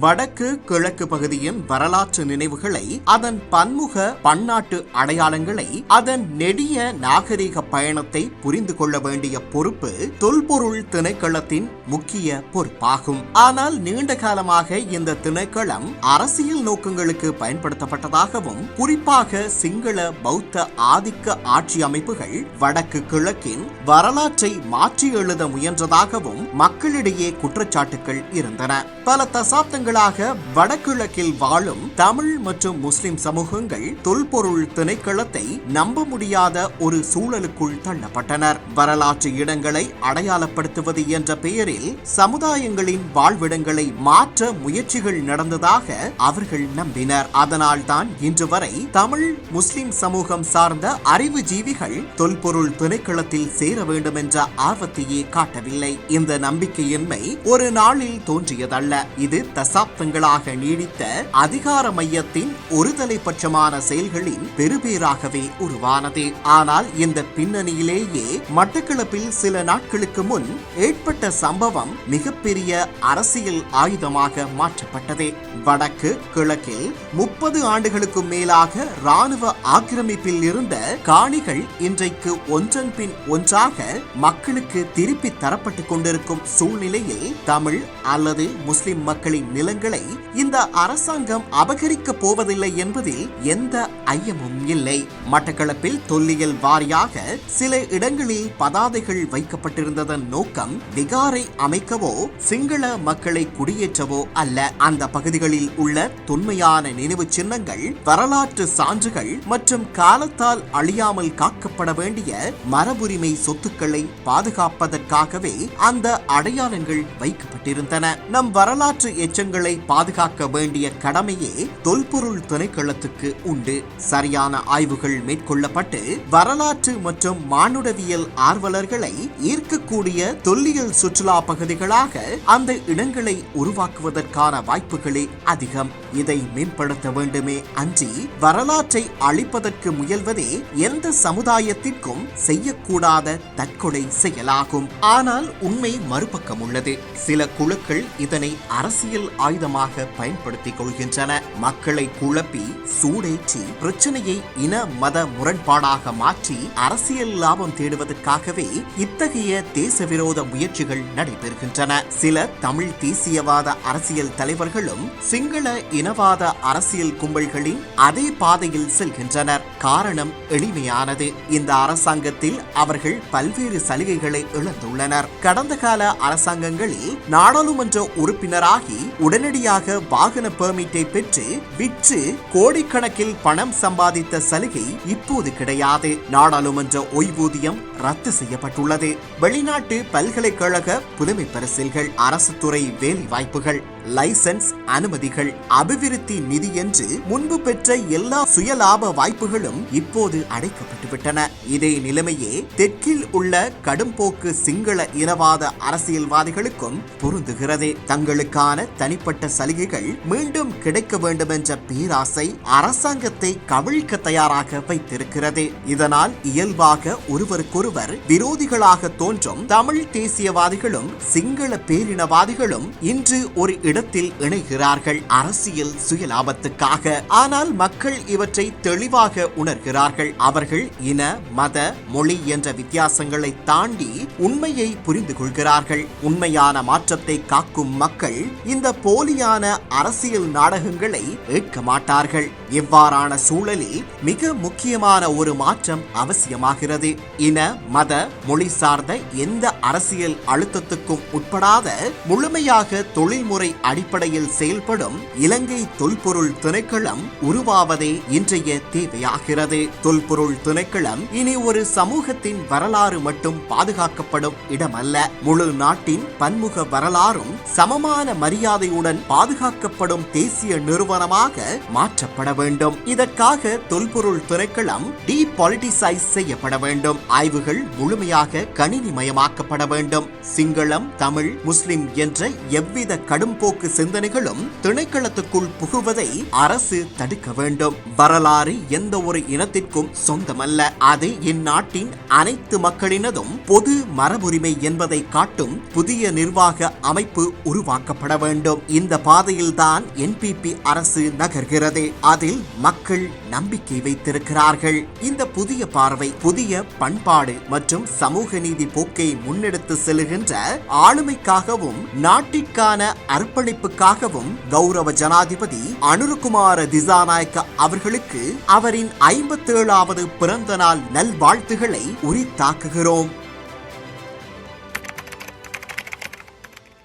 வடக்கு கிழக்கு பகுதியின் வரலாற்று நினைவுகளை அதன் பன்முக பன்னாட்டு அடையாளங்களை அதன் நெடிய நாகரிக பயணத்தை புரிந்து கொள்ள வேண்டிய பொறுப்பு தொல்பொருள் திணைக்களத்தின் முக்கிய பொறுப்பாகும். ஆனால் நீண்ட காலமாக இந்த திணைக்களம் அரசியல் நோக்கங்களுக்கு பயன்படுத்தப்பட்டதாகவும் குறிப்பாக சிங்கள பௌத்த ஆதிக்க ஆட்சி அமைப்புகள் வடக்கு கிழக்கின் வரலாற்றை மாற்றி எழுத முயன்றதாகவும் மக்களிடையே குற்றச்சாட்டுகள் இருந்தன. பல தசாப்தங்கள் வருடங்களாக வடகிழக்கில் வாழும் தமிழ் மற்றும் முஸ்லிம் சமூகங்கள் தொல்பொருள் திணைக்களத்தை நம்ப முடியாத ஒரு சூழலுக்குள் தள்ளப்பட்டனர். வரலாற்று இடங்களை அடையாளப்படுத்துவது என்ற பெயரில் சமுதாயங்களின் வாழ்விடங்களை மாற்ற முயற்சிகள் நடந்ததாக அவர்கள் நம்பினர். அதனால்தான் இன்று வரை தமிழ் முஸ்லிம் சமூகம் சார்ந்த அறிவுஜீவிகள் தொல்பொருள் திணைக்களத்தில் சேர வேண்டும் என்ற ஆர்வத்தையே காட்டவில்லை. இந்த நம்பிக்கையின்மை ஒரு நாளில் தோன்றியதல்ல. இது தசாப்தங்களாக நீடித்த அதிகார மையத்தின் ஒருதலை பட்சமான செயல்களின் பெருபேராகவே உருவானது. ஆனால் இந்த பின்னணியிலேயே மட்டக்களப்பில் சில நாட்களுக்கு முன் ஏற்பட்ட சம்பவம் மிகப்பெரிய அரசியல் ஆயுதமாக மாற்றப்பட்டது. வடக்கு கிழக்கில் முப்பது ஆண்டுகளுக்கும் மேலாக ராணுவ ஆக்கிரமிப்பில் இருந்த காணிகள் இன்றைக்கு ஒன்றன் பின் ஒன்றாக மக்களுக்கு திருப்பி தரப்பட்டுக் கொண்டிருக்கும் சூழ்நிலையில் தமிழ் அல்லது முஸ்லிம் மக்களின் நிலங்களை இந்த அரசாங்கம் அபகரிக்க போவதில்லை என்பதில் எந்த ஐயமும் இல்லை. மட்டக்களப்பில் தொல்லியல் வாரியாக சில இடங்களில் பதாதைகள் வைக்கப்பட்டிருந்ததன் நோக்கம் விகாரை அமைக்கவோ சிங்கள மக்களை குடியேற்றவோ அல்ல. அந்த பகுதிகளில் உள்ள தொன்மையான நினைவு சின்னங்கள் வரலாற்று சான்றுகள் மற்றும் காலத்தால் அழியாமல் காக்கப்பட வேண்டிய மரபுரிமை சொத்துக்களை பாதுகாப்பதற்காகவே அந்த அடையாளங்கள் வைக்கப்பட்டிருந்தன. நம் வரலாற்று எச்சங்களை பாதுகாக்க வேண்டிய கடமையே தொல்பொருள் திணைக்களத்துக்கு உண்டு. சரியான ஆய்வுகள் மேற்கொள்ளப்பட்டு வரலாற்று மற்றும் மானுடவியல் ஆர்வலர்களை ஈர்க்கக்கூடிய தொல்லியல் சுற்றுலா பகுதிகளாக அந்த இடங்களை உருவாக்குவதற்கான வாய்ப்புகளே அதிகம். இதை மேம்படுத்த வேண்டுமே அன்றி வரலாற்றை அழிப்பதற்கு முயல்வதே எந்த சமுதாயத்திற்கும் செய்யக்கூடாத தற்கொலை செயலாகும். ஆனால் உண்மை மறுபக்கம் உள்ளது. சில குழுக்கள் இதனை அரசியல் ஆயுதமாக பயன்படுத்திக் கொள்கின்றன. மக்களை குழப்பி சூடேற்றி பிரச்சனையை இன மத முரண்பாடாக மாற்றி அரசியல் லாபம் தேடுவதற்காகவே இத்தகைய தேச விரோத முயற்சிகள் நடைபெறுகின்றன. சில தமிழ் தேசியவாத அரசியல் தலைவர்களும் சிங்கள இனவாத அரசியல் கும்பல்களின் அதே பாதையில் செல்கின்றனர். காரணம் எளிமையானது. இந்த அரசாங்கத்தில் அவர்கள் பல்வேறு சலுகைகளை இழந்துள்ளனர். கடந்த கால அரசாங்கங்களில் நாடாளுமன்ற உறுப்பினராகி உடனடியாக வாகன பெர்மிட்டை பெற்று விற்று கோடிக்கணக்கில் பணம் சம்பாதித்த சலுகை இப்போது கிடையாது. நாடாளுமன்ற ஓய்வூதியம் ரத்து செய்யப்பட்டுள்ளது. வெளிநாட்டு பல்கலைக்கழக புதுமை பரிசில்கள் அரசு துறை வேலை வாய்ப்புகள் லைசன்ஸ் அனுமதிகள் அபிவிருத்தி நிதி என்று முன்பு பெற்ற எல்லா சுயலாப வாய்ப்புகளும் இப்போது அடைக்கப்பட்டுவிட்டன. இதே நிலைமையே தெற்கில் உள்ள கடும்போக்கு சிங்கள இனவாத அரசியல்வாதிகளுக்கும் பொருந்துகிறது. தங்களுக்கான தனிப்பட்ட சலுகைகள் மீண்டும் கிடைக்க வேண்டும் என்ற பேராசை அரசாங்கத்தை கவிழ்க்க தயாராக வைத்திருக்கிறது. இதனால் இயல்பாக ஒருவருக்கொருவர் விரோதிகளாக தோன்றும் தமிழ் தேசியவாதிகளும் சிங்கள பேரினவாதிகளும் இன்று ஒரு இடத்தில் இணைகிறார்கள் அரசியல் சுயலாபத்துக்காக. ஆனால் மக்கள் இவற்றை தெளிவாக உணர்கிறார்கள். அவர்கள் இன மத மொழி என்ற வித்தியாசங்களை தாண்டி உண்மையை புரிந்து கொள்கிறார்கள். உண்மையான மாற்றத்தை காக்கும் மக்கள் இந்த போலியான அரசியல் நாடகங்களை ஏற்க மாட்டார்கள். இவ்வாறான சூழலில் மிக முக்கியமான ஒரு மாற்றம் அவசியமாகிறது. இன மத மொழி சார்ந்த எந்த அரசியல் அழுத்தத்துக்கும் உட்படாத முழுமையாக தொழில்முறை அடிப்படையில் செயல்படும் இலங்கை தொல்பொருள் திணைக்களம் உருவாவதே இன்றைய தேவையாகிறது. தொல்பொருள் திணைக்களம் இனி ஒரு சமூகத்தின் வரலாறு மட்டும் பாதுகாக்கப்படும் இடமல்ல. முழு நாட்டின் பன்முக வரலாறும் சமமான மரியாதையுடன் பாதுகாக்கப்படும் தேசிய நிறுவனமாக மாற்றப்பட வேண்டும். இதற்காக தொல்பொருள் திணைக்களம் டீபாலிட்டிசைஸ் செய்யப்பட வேண்டும். ஆய்வுகள் முழுமையாக கணினிமயமாக்கப்பட வேண்டும். சிங்களம் தமிழ் முஸ்லிம் என்ற எவ்வித கடும்போ பிற்போக்கு சிந்தனைகளும் திணைக்களத்துக்குள் புகுவதை அரசு தடுக்க வேண்டும். வரலாறு எந்த ஒரு இனத்திற்கும் சொந்தமல்ல. அது இந்நாட்டின் அனைத்து மக்களினதும் பொது மரபுரிமை என்பதை காட்டும் புதிய நிர்வாக அமைப்பு உருவாக்கப்பட வேண்டும். இந்த பாதையில்தான் என்பிபி அரசு நகர்கிறது. அதில் மக்கள் நம்பிக்கை வைத்திருக்கிறார்கள். இந்த புதிய பார்வை புதிய பண்பாடு மற்றும் சமூக நீதி போக்கை முன்னெடுத்து செல்கின்ற ஆளுமைக்காகவும் நாட்டிற்கான அர்ப்பணிப்புக்காகவும் கௌரவ ஜனாதிபதி அனுருகுமார திசாநாயக்க அவர்களுக்கு அவரின் ஐம்பத்தேழாவது பிறந்த நாள் நல்வாழ்த்துகளை உரித்தாக்குகிறோம்.